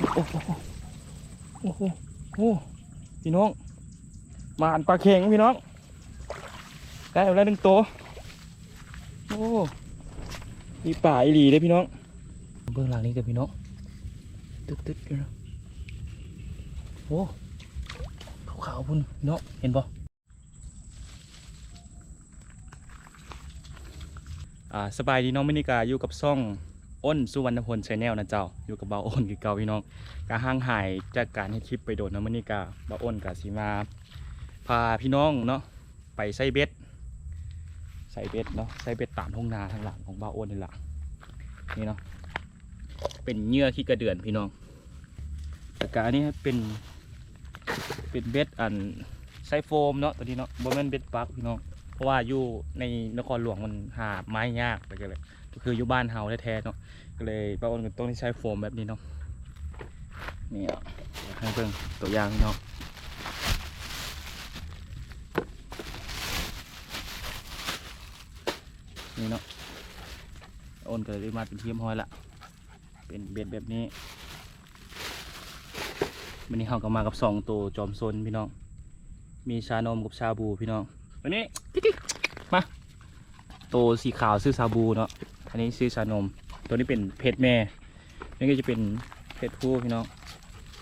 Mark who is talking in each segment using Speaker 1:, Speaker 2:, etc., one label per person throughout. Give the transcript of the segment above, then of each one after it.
Speaker 1: โอ้โหโอ้โหโอ้โหพี่น้องมาอันปลาเข็งพี่น้องได้แล้วหนึ่งตัวโอ้มีป่าอีหลีเลยพี่น้อง เบื้องหลังนี้กับพี่น้องตึ๊ดตึ๊ดอยู่นะโอ้ขาวๆพุ่นพี่น้องเห็นปะอ่าสบายดีน้องมินิกาอยู่กับซ่อง อ้นสุวรรณพลชาแนลนะเจ้า อยู่กับเบาอ้นคือเก่าพี่น้องกาห่างหายจากการให้คลิปไปโดดน้องมินิกาเบาอ้นกับสีมา พาพี่น้องเนาะไปใส่เบ็ดใส่เบ็ดเนาะใส่เบ็ดตามทุ่งนาทางหลังของบ้าอ้นนี่แหละนี่เนาะเป็นเหยื่อขี้กระเดือนพี่น้องแต่การนี้เป็นเป็นเบ็ดอันไซโฟมเนาะตัวนี้เนาะบนมันเบ็ดปักพี่น้องเพราะว่าอยู่ในนครหลวงมันหาไม้ยากไปกันเลยก็คืออยู่บ้านเฮาแท้ๆเนาะ ก็เลยบ้าอ้นก็ต้องใช้โฟมแบบนี้เนาะนี่เนาะให้เบิ่งตัวอย่างพี่น้องนี่เนาะโอนก็เลยได้มาเป็นเทียมห้อยละเป็นเบ็ดแบบนี้วันนี้เขาก็มากับสองตัวจอมซนพี่น้อง มีชานมกับชาบูพี่น้องวันนี้มาตัวสีขาวซื้อชาบูเนาะอันนี้ซื้อชานม ตัวนี้เป็นเพชรแม่ นี่ก็จะเป็นเพชรผู้พี่น้อง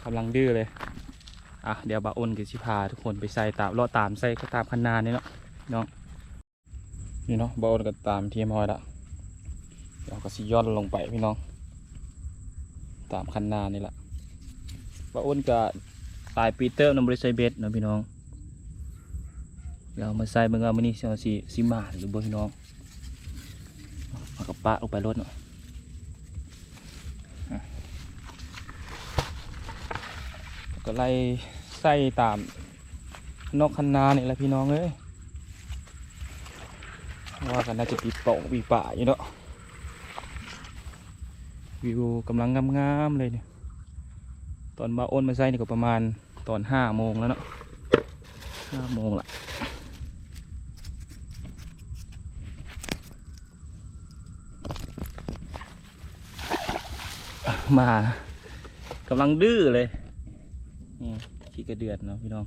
Speaker 1: กำลังดื้อเลย อะเดี๋ยวบาอ้นกับชิพาทุกคนไปใส่ตามเลาะตามใส่ก็ตามคันนานี่เนาะน้องนี่เนาะบาอลก็ตามทีมฮอยละเดี๋ยวก็สิย้อนลงไปพี่น้อง ตามคันนานี่แหละบาอ้นก็ตายปีเตอร์นบริษัทเบสเนาะพี่น้องเดี๋ยวเอามาใส่เบิ่งว่ามื้อนี้สิสิสิมาหรือบ่พี่น้องเอากับปะลงไปรถเนาะอะ ก็ไล่ใส่ตามนกคันนาเนี่ยแหละพี่น้องเอ้ยว่ากันน่าจะปีโป่งปีป่าอยู่เนาะวิวกำลังงามๆเลยเนี่ยตอนมาอ้นมาใส่นี่ก็ประมาณตอนห้าโมงแล้วเนาะห้าโมงละมากำลังดื้อเลย นี่ขี้กระเดือนเนาะพี่น้อง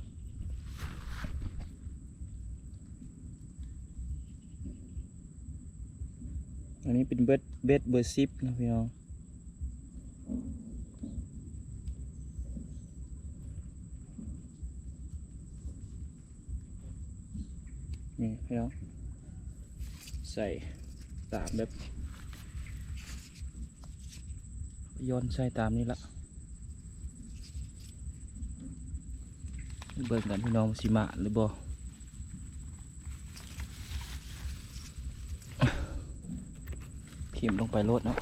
Speaker 1: อันนี้เป็นเบ็ดเบ็ดเบอร์ซิปนะพี่น้องนี่พี่น้องใส่ตามแบบย้อนใส่ตามนี้ละ เบิ่งกันพี่น้องสิมาหรือบ่ทิมลงไปรดเนาะ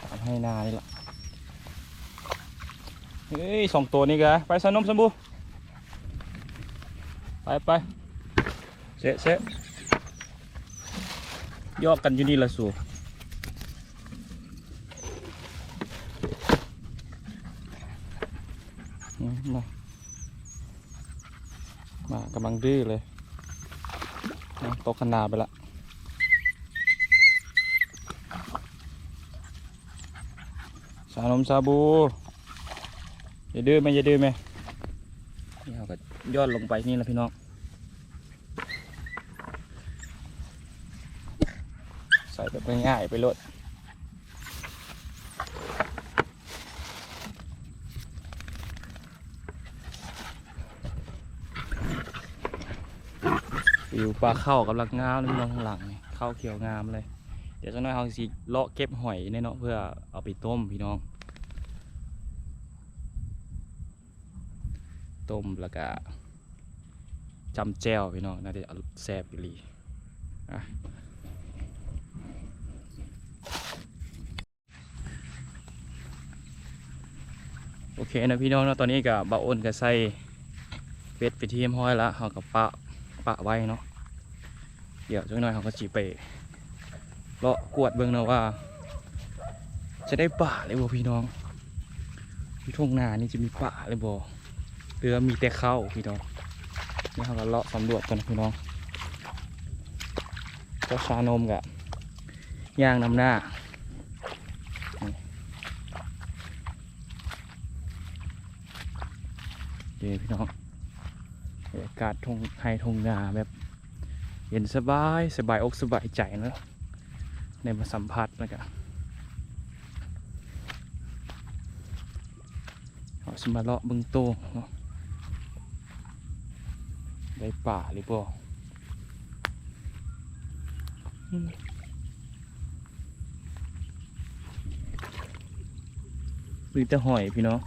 Speaker 1: ตามให้นานี่แหละเฮ้ยสองตัวนี้กะไปสนมสมบูไปไปเสะเสะยอกกันอยู่นี่ละสูอืมมามากำลังดื้อเลยตกขนาไปละชานมชาบู อย่าดื้อไหมอย่าดื้อไหมนี่เราก็ย่อนลงไปนี่แหละพี่น้องใส่แบบง่ายๆไปโลด วิวปลาเข้ากำลังงามเลยพี่น้องข้างหลังนี่เข้าเขียวงามเลย เดี๋ยวสักหน่อยเราสิเลาะเก็บหอยแน่เนาะเพื่อเอาไปต้มพี่น้อง ต้มแล้วก็จำแจ่วพี่น้องน่าจะอร่อยแซ่บอีหลีอะโอเคนะพี่น้องเนาะตอนนี้กับบะอ้นกับใส่เป็ดไปที่เรียมห้อยละเขากับปะปะไว้เนาะ เดี๋ยวจังหน่อยเขาก็จีไปเลาะกวดเบิ้งนะว่า จะได้ป่าเลยบ่พี่น้องที่ทุ่งนานี่จะมีป่าเลยบ่เรือมีแต่เข้าพี่น้องนี่เขาก็เลาะสำรวจกันพี่น้องก็ชานมกับย่างนำหน้าเดี๋ยวพี่น้องบรรยากาศทงไทยทงนาแบบ เย็นสบายสบายอกสบายใจเนอะในมาสัมผัสนะครับเอาสมาเลาะบึงโตเนาะได้ป่าหรือเปล่าอืมมีแต่หอยพี่น้อง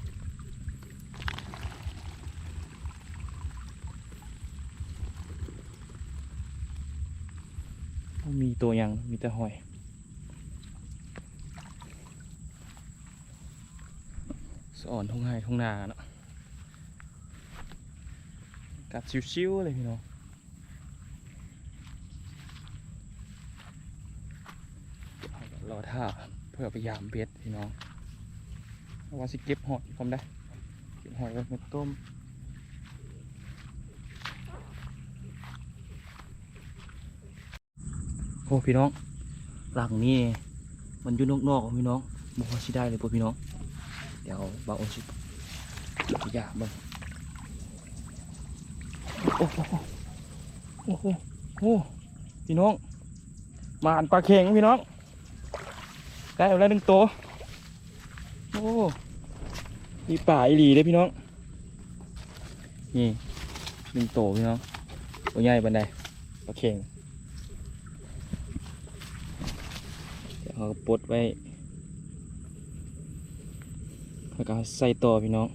Speaker 1: มีตัวยังมีแต่หอย สอ่อนทุ่งไห้ทุ่งนาเนาะกัดชิวๆเลยพี่น้องรอท่าเพื่อพยายามเบ็ดพี่น้องว่าสิเก็บหอยพร้อมได้ เก็บหอยไว้เป็นต้ม โอ้พี่น้องหลังนี่มันอยู่นอกๆพี่น้องบอกว่าชิได้เลยพวกพี่น้อง เดี๋ยวบาโอชิอยากเบ้างโอ้โหโอ้โหโอ้โหพี่น้อง มาอันปลาเข็งพี่น้องได้แล้วหนึ่งตัวโอ้มีป่าอีหลีเลยพี่น้อง นี่หนึ่งตัวพี่น้องตัวใหญ่บันไดปลาเข็ง เดี๋ยวเขาก็ปลดไว้แล้วก็ใส่ต่อพี่น้อง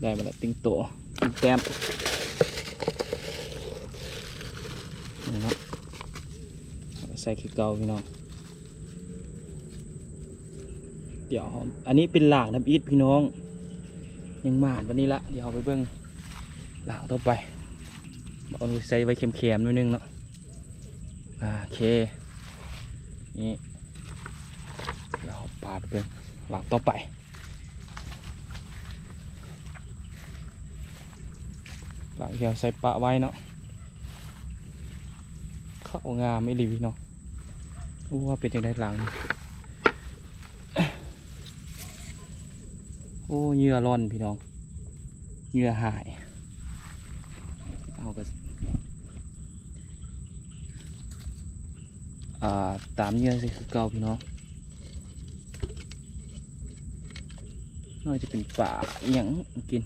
Speaker 1: ได้มาแล้วติ้งโตวติ้งแต้มนี่เนะใส่คือเก่าพี่น้อง เดี๋ยวอันนี้เป็นหลางน้ำอีทพี่น้อง ยังหมานวันนี้ละเดี๋ยวเอาไปเบิ้งหลางต่อไปเอาใส่ไว้เค็มๆนิดนึงเนาะโอเค นี่เราปาดเป็นหลังต่อไปหลังเดียวใส่ปะไว้เนาะเข้างามไม่รีเนาะว่าเป็นยังไงหลัง โอ้เหยื่อร่อนพี่น้องเหยื่อหายเอาก็ อ่าตามเงื่อสิคือเก่าพี่น้องน่าจะเป็นป่าอหย่างกิน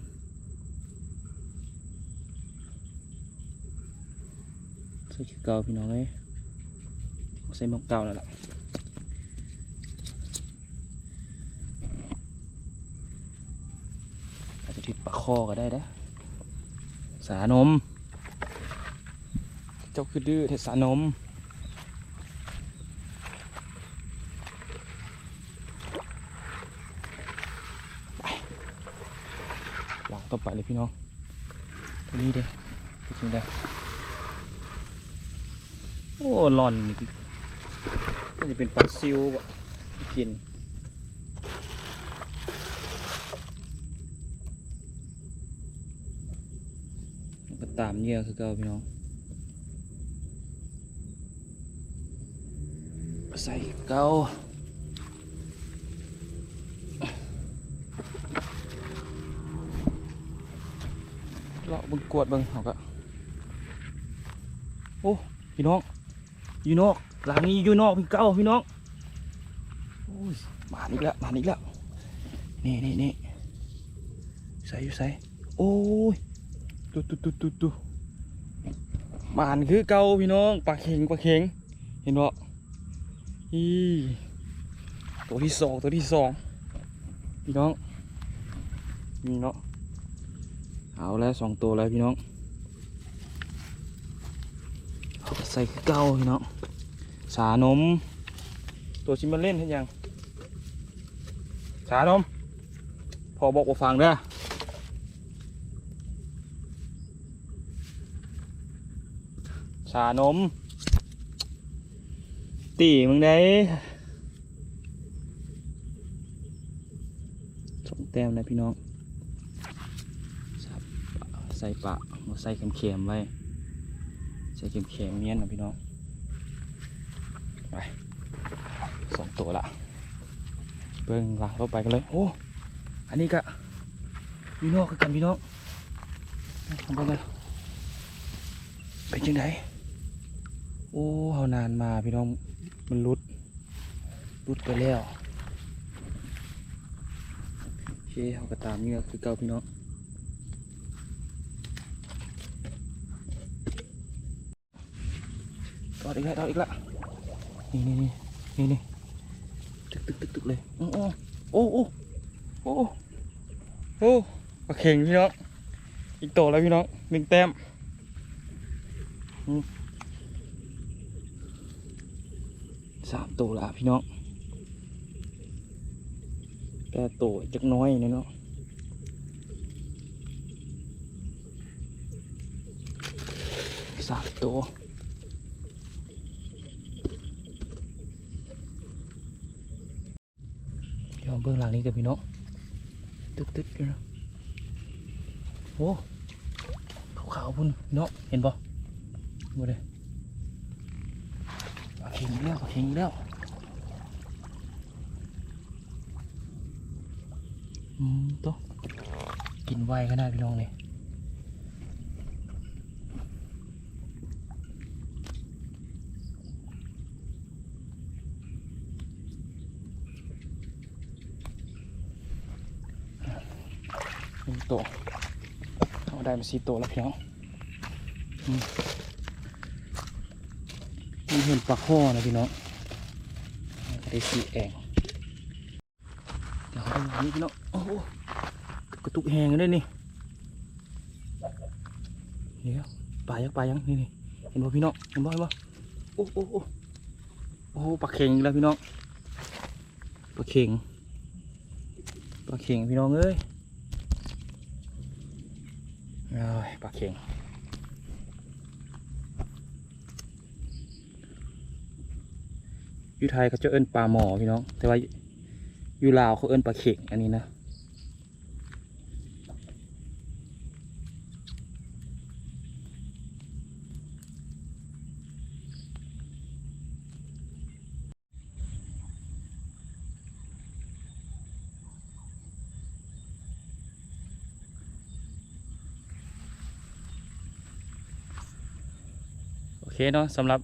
Speaker 1: ใส่คือเก่าพี่น้องเลยเอาใส่หมกเก่าแล้วล่ะอาจจะติดปลาคอก็ได้นะสานม เจ้าคือดื้อเทศสานม หลัง ต่อไปเลยพี่น้องตัวนี้เด้ตัวนี้ได้โอ้หลอนนี่น่าจะเป็นปลาซิวบ่กินก็ตามเหยื่อคือเก่าพี่น้องใส่เก่า เลาะบึงกวดบึงเขาก็โอ้พี่น้องอยู่นอกหลังนี้อยู่นอกพี่เก้าพี่น้องโอ้ยมาอีกแล้วมาอีกแล้วนี่นี่นี่ใส่อยู่ใส่โอ้ยตุ๊ตุ๊ตุ๊ตุ๊ตุ๊มานคือเก่าพี่น้องปลาเข็งปลาเข็งเห็นบ่อีตัวที่สองตัวที่สองพี่น้องนี่เนาะ เอาแล้วสองตัวแล้วพี่น้องใส่คือเก้าพี่น้องสานม ตัวชิมมาเล่นให้ยัง สานม พอบอกว่าฟังเด้อสานม ตีมึงได้สองแต้มนะพี่น้อง ใส่ปะมาใส่เค็มๆไว้ ใส่เค็มๆเนี้ยนะพี่น้อง ไปสองตัวละเบิ่งหลังเข้าไปกันเลย โอ้ อันนี้ก็พี่น้องคือกันพี่น้องทำไปกันเป็นจังไดโอ้เฮานานมาพี่น้อง มันรุด รุดไปแล้วโอเคเฮาก็ตามเงือกคือเก่าพี่น้อง อดอีกแล้วตอดอีกแล้วนี่นี่นี่นี่นี่ตึกตึกตึกตึกเลยโอ้โอ้โอ้โอ้โอ้โอ้ปลาเข่งพี่น้องอีกโตแล้วพี่น้องหนึ่งแต้มสามโตละพี่น้องแปดโตจักน้อยนี่เนาะสามตเดี๋ยว เบื้องหลังนี้กับพี่น้องตึ๊ดตึ๊ดนะโอ้ขาวๆพุ่นเน้องเห็นปะมาเลยปลาเข็งอีกแล้วปลาเข็งอีกแล้วอืมตัวกินไวขนาดพี่น้องเลยหนึ่ง ตัวเอาได้มาสี่ตัวแล้วพี่น้องนี่เห็นปลาข้อนะพี่น้องได้สี่แองเดี๋ยวเอาดูอันนี้พี่น้องโอ้โหกระตุกแหงเลยนี่เดี๋ยวปลายังปลายังนี่นี่เห็นบ่พี่น้องเห็นบ่เห็นบ่โอ้โอ้โอ้โอ้ปลาเข็งแล้วพี่น้องปลาเข็งปลาเข็งพี่น้องเอ้ย ปลาเข่งยูไทยเขาจะเอิ้นปลาหมอพี่น้อง แต่ว่ายูลาวเขาเอิ้นปลาเข่งอันนี้นะ เคเนาะสำหรับ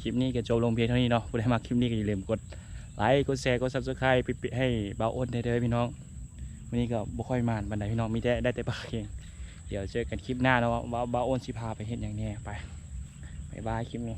Speaker 1: คลิปนี้ก็จบลงเพียงเท่านี้เนาะผู้ใดมาคลิปนี้ก็อย่าลืมกดไลค์กดแชร์กดซับสไคร้ปิดให้เบาอ้นได้เลยพี่น้องวันนี้ก็บ่ค่อยมานบันไดพี่น้องมีแต่ได้แต่ปากเองเดี๋ยวเจอกันคลิปหน้าเนาะว่าเบาอ้นสิพาไปเห็นอย่างนี้ไปบายบายคลิปนี้